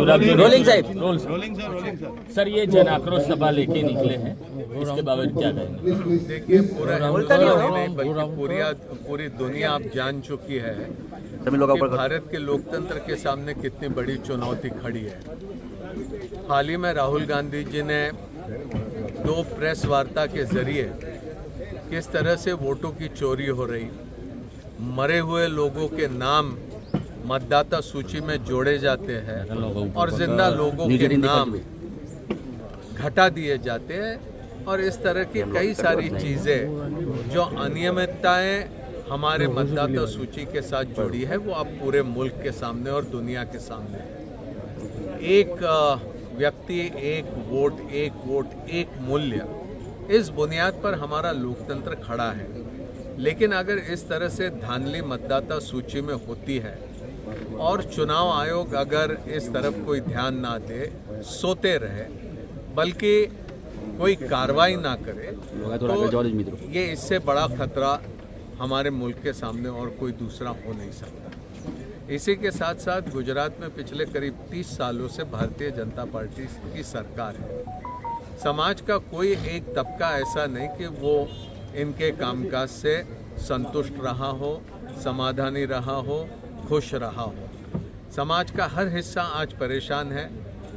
चुनाव रोलिंग साहब। Role sir sir ये जन आक्रोश सभा लेके निकले हैं। इसके बाबत क्या कहेंगे देखिए पूरा ही पूरी पूरी दुनिया अब जान चुकी है सभी लोग भारत के लोकतंत्र के सामने कितनी बड़ी चुनौती खड़ी है। हाल ही में राहुल गांधी जी ने दो प्रेस वार्ता के ज़रिए किस तरह से वोटों की चोरी हो रही मरे हुए लोगों के नाम मतदाता सूची में जोड़े जाते हैं और ज़िंदा लोगों के नाम घटा दिए जाते हैं और इस तरह की कई सारी चीज़ें जो अनियमितताएँ हमारे मतदाता सूची के साथ जुड़ी है वो अब पूरे मुल्क के सामने और दुनिया के सामने है। एक व्यक्ति एक वोट एक वोट एक मूल्य इस बुनियाद पर हमारा लोकतंत्र खड़ा है। लेकिन अगर इस तरह से धांधली मतदाता सूची में होती है और चुनाव आयोग अगर इस तरफ़ कोई ध्यान ना दे सोते रहे बल्कि कोई कार्रवाई ना करे तो ये इससे बड़ा खतरा हमारे मुल्क के सामने और कोई दूसरा हो नहीं सकता। इसी के साथ साथ गुजरात में पिछले करीब 30 सालों से भारतीय जनता पार्टी की सरकार है। समाज का कोई एक तबका ऐसा नहीं कि वो इनके कामकाज से संतुष्ट रहा हो समाधानी रहा हो खुश रहा हो। समाज का हर हिस्सा आज परेशान है।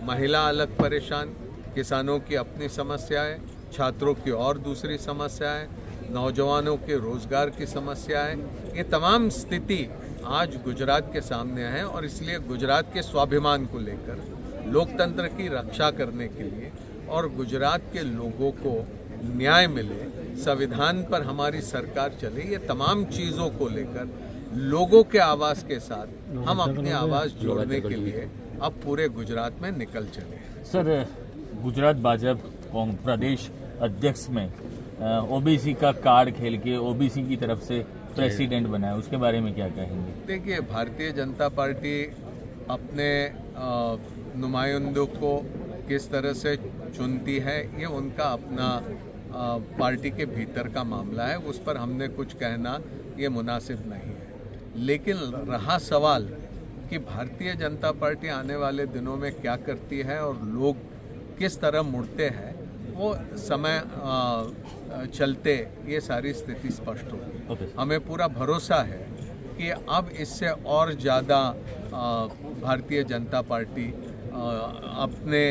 महिला अलग परेशान, किसानों की अपनी समस्याएँ, छात्रों की और दूसरी समस्याएँ, नौजवानों के रोज़गार की समस्याएँ। ये तमाम स्थिति आज गुजरात के सामने है और इसलिए गुजरात के स्वाभिमान को लेकर, लोकतंत्र की रक्षा करने के लिए और गुजरात के लोगों को न्याय मिले, संविधान पर हमारी सरकार चले, ये तमाम चीज़ों को लेकर लोगों के आवाज़ के साथ हम अपनी आवाज़ जोड़ने के लिए अब पूरे गुजरात में निकल चले सर गुजरात भाजपा प्रदेश अध्यक्ष में ओबीसी का कार्ड खेल के ओबीसी की तरफ़ से प्रेसिडेंट बनाया उसके बारे में क्या कहेंगे? देखिए भारतीय जनता पार्टी अपने नुमाइंदों को किस तरह से चुनती है ये उनका अपना पार्टी के भीतर का मामला है। उस पर हमने कुछ कहना ये मुनासिब नहीं है लेकिन रहा सवाल कि भारतीय जनता पार्टी आने वाले दिनों में क्या करती है और लोग किस तरह मुड़ते हैं वो समय चलते ये सारी स्थिति स्पष्ट होगी। हमें पूरा भरोसा है कि अब इससे और ज़्यादा भारतीय जनता पार्टी अपने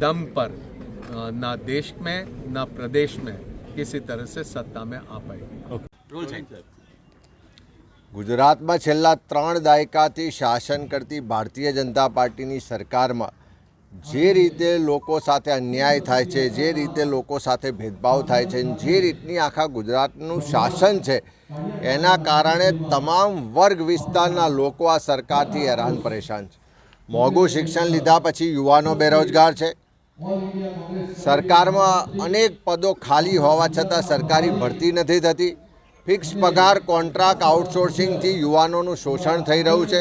दम पर ना देश में ना प्रदेश में किसी तरह से सत्ता में आ पाएगी। ગુજરાતમાં છેલ્લા ત્રણ દાયકાથી શાસન કરતી ભારતીય જનતા પાર્ટીની સરકારમાં જે રીતે લોકો સાથે અન્યાય થાય છે, જે રીતે લોકો સાથે ભેદભાવ થાય છે જે રીતની આખા ગુજરાતનું શાસન છે, એના કારણે તમામ વર્ગ વિસ્તારના લોકો આ સરકારથી હેરાન પરેશાન છે. મોંઘું શિક્ષણ લીધા પછી યુવાનો બેરોજગાર છે. સરકારમાં અનેક પદો ખાલી હોવા છતાં સરકારી ભરતી નથી થતી. ફિક્સ પગાર કોન્ટ્રાક્ટ આઉટસોર્સિંગથી યુવાનોનું શોષણ થઈ રહ્યું છે.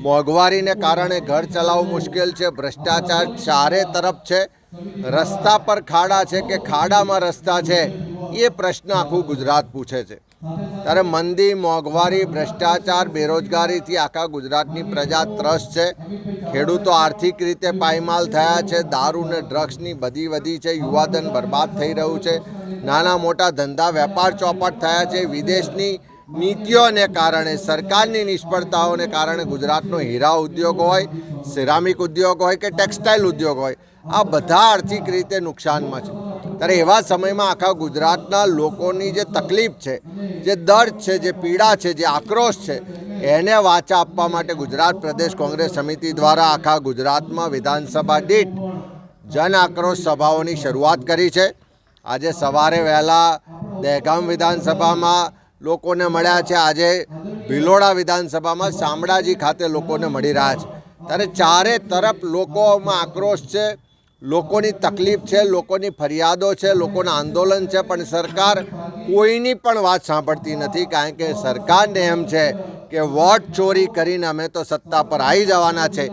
મોંઘવારીને કારણે ઘર ચલાવવું મુશ્કેલ છે. ભ્રષ્ટાચાર ચારે તરફ છે. રસ્તા પર ખાડા છે કે ખાડામાં રસ્તા છે એ પ્રશ્ન આખું ગુજરાત પૂછે છે. ત્યારે મંદી, મોંઘવારી, ભ્રષ્ટાચાર, બેરોજગારીથી આખા ગુજરાતની પ્રજા ત્રસ્ત છે. ખેડૂતો આર્થિક રીતે પાયમાલ થયા છે. દારૂ ને ડ્રગ્સની બધી વધી છે. યુવાધન બરબાદ થઈ રહ્યું છે. નાના મોટા ધંધા વેપાર ચોપટ થયા છે. વિદેશની નીતિઓને કારણે, સરકારની નિષ્ફળતાઓને કારણે ગુજરાતનો હીરા ઉદ્યોગ હોય, સિરામિક ઉદ્યોગ હોય કે ટેક્સટાઇલ ઉદ્યોગ હોય, આ બધા આર્થિક રીતે નુકસાનમાં છે. ત્યારે એવા સમયમાં આખા ગુજરાતના લોકોની જે તકલીફ છે, જે દર્દ છે, જે પીડા છે, જે આક્રોશ છે, એને વાચા આપવા માટે ગુજરાત પ્રદેશ કોંગ્રેસ સમિતિ દ્વારા આખા ગુજરાતમાં વિધાનસભા દીઠ જન આક્રોશ સભાઓની શરૂઆત કરી છે. આજે સવારે વહેલા દહેગામ વિધાનસભામાં લોકોને મળ્યા છે. આજે ભિલોડા વિધાનસભામાં શામળાજી ખાતે લોકોને મળી રહ્યા છે. ત્યારે ચારે તરફ લોકોમાં આક્રોશ છે, લોકોની તકલીફ છે, લોકોની ફરિયાદો છે, લોકોના આંદોલન છે, પણ સરકાર કોઈની પણ વાત સાંભળતી નથી, કારણ કે સરકારને એમ છે કે વોટ ચોરી કરીને અમે તો સત્તા પર આવી જવાના છે.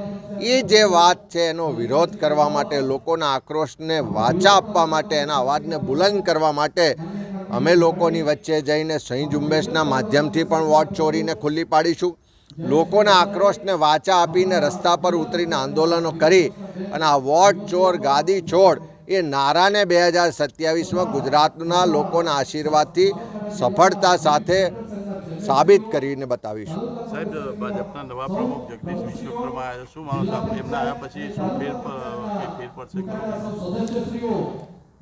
એ જે વાત છે એનો વિરોધ કરવા માટે, લોકોના આક્રોશને વાચા આપવા માટે, એના અવાજને બુલંદ કરવા માટે અમે લોકોની વચ્ચે જઈને સહી ઝુંબેશના માધ્યમથી પણ વોટ ચોરીને ખુલ્લી પાડીશું. લોકોના આક્રોશને વાચા આપીને રસ્તા પર ઉતરીને આંદોલનો કરી અને આ વોટ ચોર, ગાદી છોડ એ નારાને બે હજાર સત્યાવીસમાં ગુજરાતના લોકોના આશીર્વાદથી સફળતા સાથે સાબિત કરીને બતાવીશું. સાહેબ ભાજપના નવા પ્રમુખ જગદીશ વિશ્વકર્મા શું માનો આપ? એમના આવ્યા પછી શું ફેર ફેર પડશે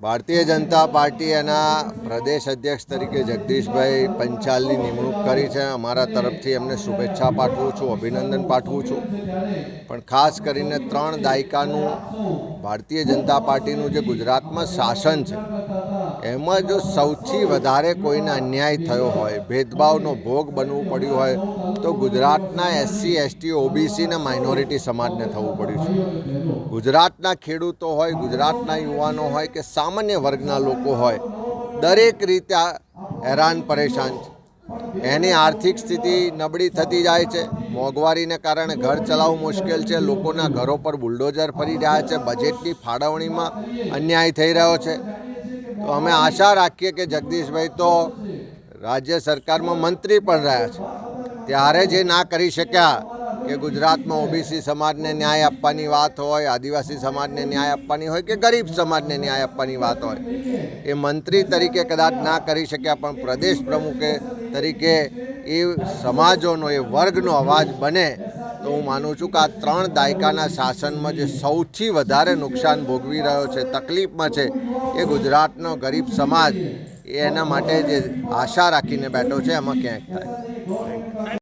ભારતીય જનતા પાર્ટી એના પ્રદેશ અધ્યક્ષ તરીકે જગદીશભાઈ પંચાલની નિમણૂક કરી છે. અમારા તરફથી એમને શુભેચ્છા પાઠવું છું અભિનંદન પાઠવું છું. પણ ખાસ કરીને ત્રણ દાયકાનું ભારતીય જનતા પાર્ટીનું જે ગુજરાતમાં શાસન છે એમાં જો સૌથી વધારે કોઈને અન્યાય થયો હોય, ભેદભાવનો ભોગ બનવું પડ્યું હોય, તો ગુજરાતના એસસી, એસટી, ઓબીસી ને માઇનોરિટી સમાજને થવું પડ્યું છે. ગુજરાતના ખેડૂતો હોય, ગુજરાતના યુવાનો હોય કે સામાન્ય વર્ગના લોકો હોય, દરેક રીતે હેરાન પરેશાન છે. એની આર્થિક સ્થિતિ નબળી થતી જાય છે. મોંઘવારીને કારણે ઘર ચલાવવું મુશ્કેલ છે. લોકોના ઘરો પર બુલડોઝર ફરી રહ્યા છે. બજેટની ફાળવણીમાં અન્યાય થઈ રહ્યો છે. તો અમે આશા રાખીએ કે જગદીશભાઈ તો રાજ્ય સરકારમાં મંત્રી પણ રહ્યા છે. ત્યારે જે ના કરી શક્યા કે ગુજરાતમાં ઓબીસી સમાજને ન્યાય આપવાની વાત હોય, આદિવાસી સમાજને ન્યાય આપવાની હોય કે ગરીબ સમાજને ન્યાય આપવાની વાત હોય, એ મંત્રી તરીકે કદાચ ના કરી શક્યા, પણ પ્રદેશ પ્રમુખે તરીકે એ સમાજોનો, એ વર્ગનો અવાજ બને તો હું માનું છું કે આ ત્રણ દાયકાના શાસનમાં જે સૌથી વધારે નુકસાન ભોગવી રહ્યો છે, તકલીફમાં છે, એ ગુજરાતનો ગરીબ સમાજ એના માટે જે આશા રાખીને બેઠો છે, એમાં ક્યાંક થાય?